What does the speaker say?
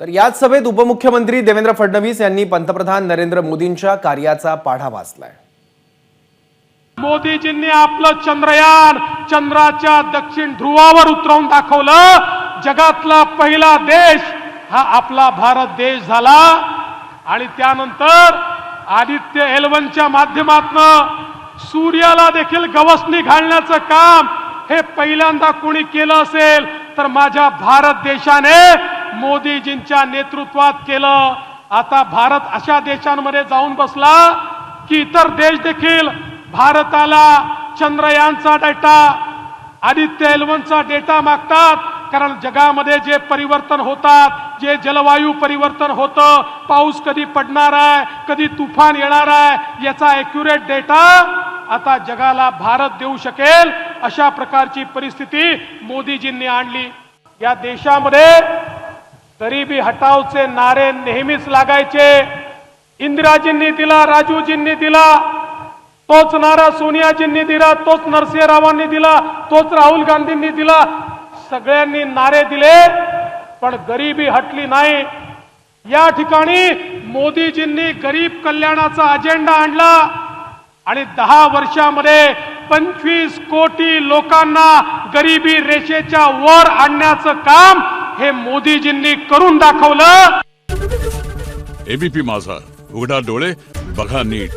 तर याच सभेत उपमुख्यमंत्री देवेंद्र फडणवीस यांनी पंतप्रधान नरेंद्र मोदींच्या कार्याचा पाढा वाचलाय. मोदीजींनी आपलं चंद्रयान चंद्राच्या दक्षिण ध्रुवावर उतरवून दाखवलं. जगातला पहिला देश हा आपला भारत देश झाला. आणि त्यानंतर आदित्य एलवनच्या माध्यमातनं सूर्याला देखील गवसणी घालण्याचं काम हे पहिल्यांदा कोणी केलं असेल तर माझ्या भारत देशाने मोदीजींच्या नेतृत्वात केलं. आता भारत अशा देशांमध्ये जाऊन बसला की इतर देश देखील भारताला चंद्रयानचा डेटा आदित्य एलवनचा डेटा मागतात. कारण जगामध्ये जे परिवर्तन होतात जे जलवायू परिवर्तन होतं पाऊस कधी पडणार आहे कधी तुफान येणार आहे याचा एक्युरेट डेटा आता जगाला भारत देऊ शकेल अशा प्रकारची परिस्थिती मोदीजींनी आणली. या देशामध्ये गरिबी हटावचे नारे नेहमीच लागायचे. इंदिराजींनी दिला राजूजींनी दिला. तोच नारा सोनियाजींनी दिला तोच नरसिंहरावांनी दिला तोच राहुल गांधींनी दिला. सगळ्यांनी नारे दिले पण गरिबी हटली नाही. या ठिकाणी मोदीजींनी गरीब कल्याणाचा अजेंडा आणला आणि दहा वर्षामध्ये पंचवीस कोटी लोकांना गरिबी रेषेच्या वर आणण्याचं काम हे मोदीजींनी करून दाखवलं. एबीपी माझा. उघडा डोळे बघा नीट.